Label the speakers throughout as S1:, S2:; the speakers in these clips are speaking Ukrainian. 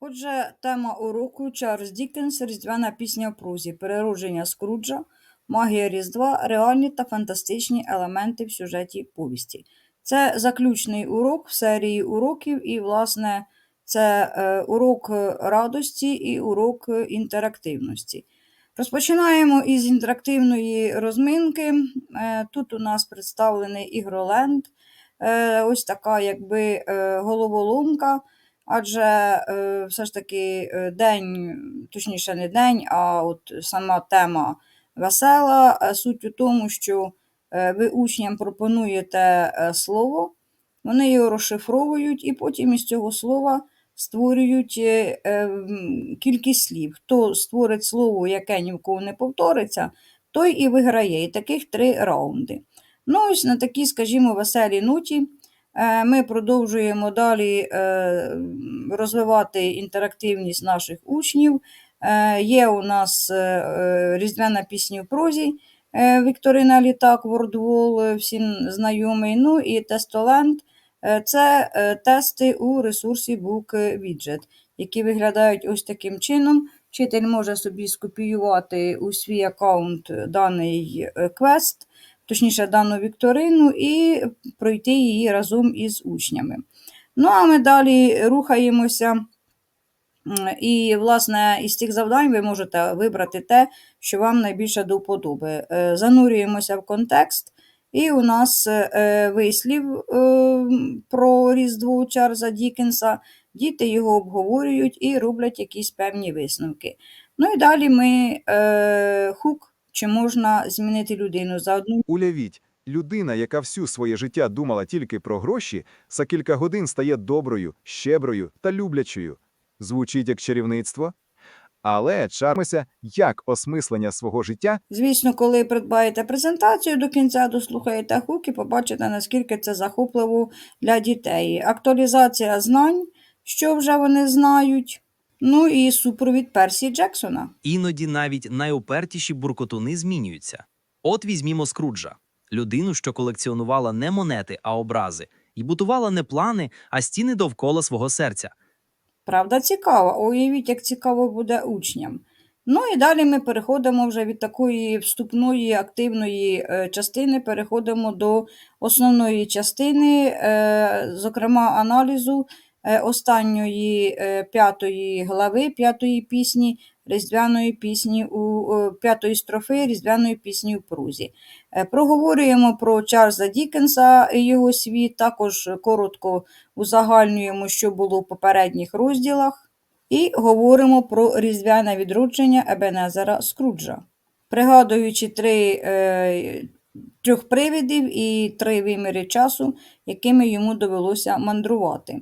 S1: Отже, тема уроку Чарльз Діккенс Різдвяна пісня в прозі, переродження Скруджа, магія Різдва, реальні та фантастичні елементи в сюжеті повісті. Це заключний урок в серії уроків, і, власне, це е, урок радості і урок інтерактивності. Розпочинаємо із інтерактивної розминки. Е, Тут у нас представлений ігроленд, е, ось така якби головоломка. Адже е, все ж таки е, день, точніше, не день, а от сама тема весела. Е, Суть у тому, що ви учням пропонуєте слово, вони його розшифровують, і потім із цього слова створюють кількість слів. Хто створить слово, яке ні в кого не повториться, той і виграє. І таких три раунди. Ну, ось на такій, скажімо, веселій ноті. Е, Ми продовжуємо далі е, розвивати інтерактивність наших учнів. Е, Є у нас різдвяна пісня в прозі Вікторина Літак, Вордвол, всім знайомий. Ну і Тестоленд це тести у ресурсі Book Widget, які виглядають ось таким чином. Вчитель може собі скопіювати у свій аккаунт даний квест, точніше дану вікторину, і пройти її разом із учнями. Ну, а ми далі рухаємося. І, власне, із цих завдань ви можете вибрати те, що вам найбільше до вподоби. Е, Занурюємося в контекст, і у нас е, вислів е, про Різдво Чарльза Дікенса. Діти його обговорюють і роблять якісь певні висновки. Ну і далі ми хук, чи можна змінити людину за одну
S2: Уявіть, людина, яка всю своє життя думала тільки про гроші, за кілька годин стає доброю, щедрою та люблячою. Звучить як чарівництво? Але чармося, як осмислення свого життя
S1: Звісно, коли придбаєте презентацію до кінця, дослухаєте хук і побачите, наскільки це захопливо для дітей. Актуалізація знань, що вже вони знають. Ну і супровід Персі Джексона.
S3: Іноді навіть найупертіші буркотуни змінюються. От візьмімо Скруджа – людину, що колекціонувала не монети, а образи, і будувала не плани, а стіни довкола свого серця.
S1: Правда, цікаво. Уявіть, як цікаво буде учням. Ну і далі ми переходимо вже від такої вступної активної е, частини, переходимо до основної частини, е, зокрема аналізу останньої е, п'ятої глави, п'ятої пісні, різдвяної пісні у е, п'ятої строфи різдвяної пісні у прозі. Е, Проговорюємо про Чарльза Дікенса і його світ, також коротко узагальнюємо, що було в попередніх розділах, і говоримо про різдвяне відродження Ебенезера Скруджа, пригадуючи три, е, трьох привидів і три виміри часу, якими йому довелося мандрувати.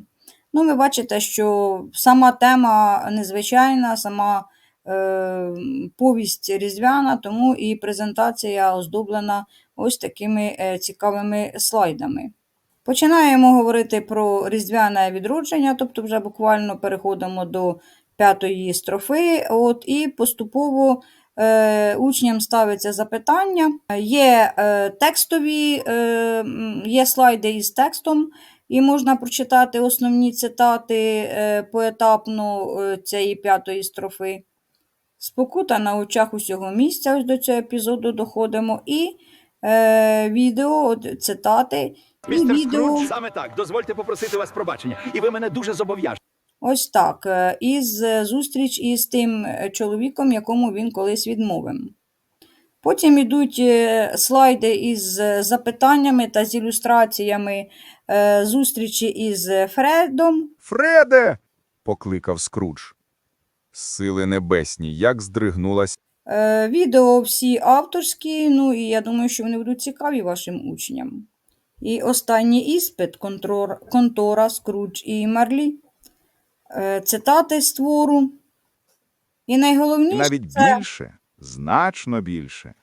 S1: Ну, ви бачите, що сама тема незвичайна, сама е, повість різдвяна, тому і презентація оздоблена ось такими е, цікавими слайдами. Починаємо говорити про різдвяне відродження, тобто вже буквально переходимо до п'ятої строфи, от, і поступово е, учням ставиться запитання. Є е, текстові, е, є слайди із текстом, і можна прочитати основні цитати е, поетапно е, цієї п'ятої строфи. Спокута на очах усього місця, ось до цього епізоду доходимо, і е, відео, цитати. І
S4: Містер
S1: відео.
S4: Скрудж, саме так. Дозвольте попросити вас пробачення. І ви мене дуже зобов'яжете.
S1: Ось так. е, Із зустріч із тим чоловіком, якому він колись відмовив. Потім йдуть слайди із запитаннями та з ілюстраціями зустрічі із Фредом.
S2: Фреде. покликав Скрудж. Сили небесні, як здригнулась.
S1: Е, Відео всі авторські, ну і я думаю, що вони будуть цікаві вашим учням. І останній іспит контрор, контора, Скрудж і Марлі. Е, Цитати з твору. І найголовніше
S2: навіть
S1: це
S2: більше, значно більше.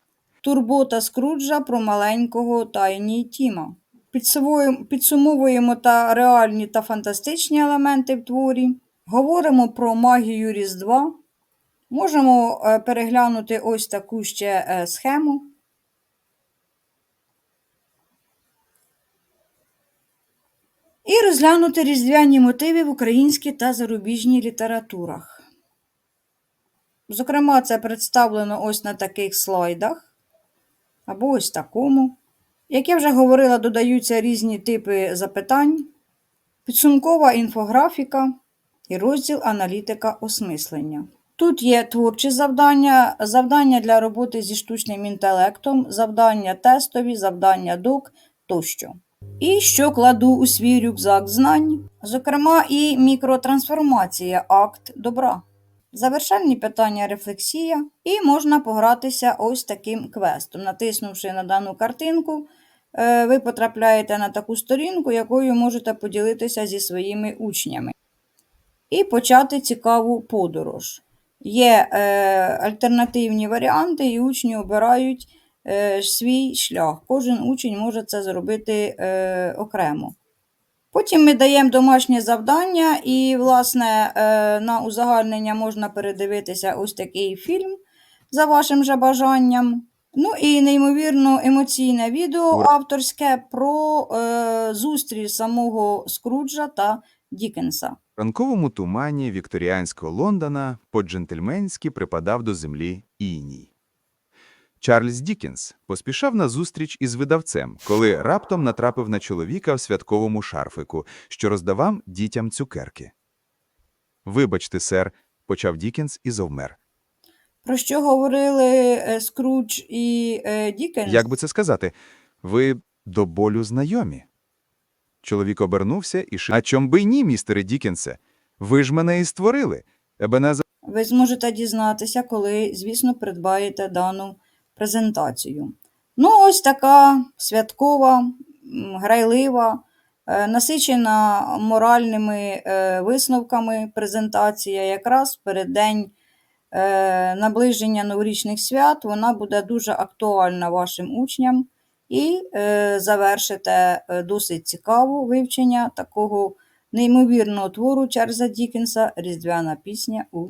S1: турбота Скруджа про маленького Тайні Тіма. Підсумовуємо, та реальні та фантастичні елементи в творі. Говоримо про магію Різдва. Можемо е, переглянути ось таку ще е, схему. І розглянути різдвяні мотиви в українській та зарубіжній літературах. Зокрема, це представлено ось на таких слайдах, або ось такому. Як я вже говорила, додаються різні типи запитань, підсумкова інфографіка і розділ аналітика осмислення. Тут є творчі завдання, завдання для роботи зі штучним інтелектом, завдання тестові, завдання док тощо. І що кладу у свій рюкзак знань, зокрема, і мікротрансформація, акт добра. Завершальні питання рефлексія, і можна погратися ось таким квестом. Натиснувши на дану картинку, ви потрапляєте на таку сторінку, якою можете поділитися зі своїми учнями. І почати цікаву подорож. Є е, альтернативні варіанти, і учні обирають е, свій шлях. Кожен учень може це зробити е, окремо. Потім ми даємо домашнє завдання, і, власне, е, на узагальнення можна передивитися ось такий фільм за вашим же бажанням. Ну і неймовірно емоційне відео авторське про е, зустріч самого Скруджа та Дікенса.
S2: В ранковому тумані вікторіанського Лондона по-джентльменськи припадав до землі іній. Чарльз Дікінс поспішав на зустріч із видавцем, коли раптом натрапив на чоловіка в святковому шарфику, що роздавав дітям цукерки. «Вибачте, сер», – почав Дікінс і завмер.
S1: Про що говорили е, Скрудж і е, Дікенс?
S2: Як би це сказати? Ви до болю знайомі. Чоловік обернувся і ши... А чом би й ні, містере Дікінсе? Ви ж мене і створили. Ебенезер
S1: Ви зможете дізнатися, коли, звісно, придбаєте дану презентацію. Ну, ось така святкова, м, грайлива, е, насичена моральними е, висновками презентація. Якраз в переддень е, наближення новорічних свят вона буде дуже актуальна вашим учням. І е, завершите е, досить цікаве вивчення такого неймовірного твору Чарльза Дікенса Різдвяна пісня у